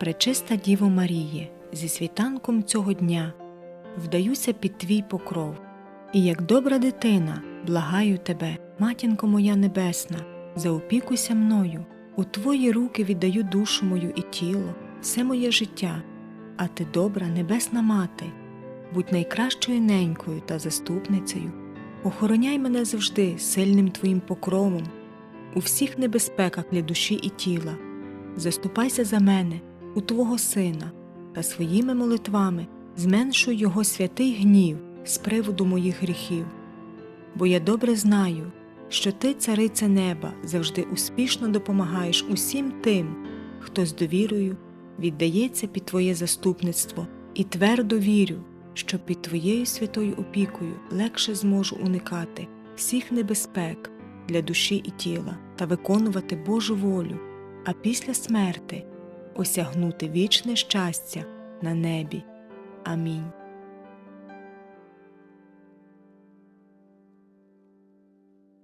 Пречиста Діво Маріє, зі світанком цього дня вдаюся під твій покров, і як добра дитина, благаю тебе, матінко моя небесна, заопікуйся мною, у твої руки віддаю душу мою і тіло, все моє життя, а ти добра небесна мати, будь найкращою ненькою та заступницею, охороняй мене завжди сильним твоїм покровом, у всіх небезпеках для душі і тіла, заступайся за мене, у Твого Сина, та своїми молитвами зменшуй Його святий гнів з приводу моїх гріхів. Бо я добре знаю, що Ти, цариця неба, завжди успішно допомагаєш усім тим, хто з довірою віддається під Твоє заступництво, і твердо вірю, що під Твоєю святою опікою легше зможу уникати всіх небезпек для душі і тіла та виконувати Божу волю, а після смерти осягнути вічне щастя на небі. Амінь.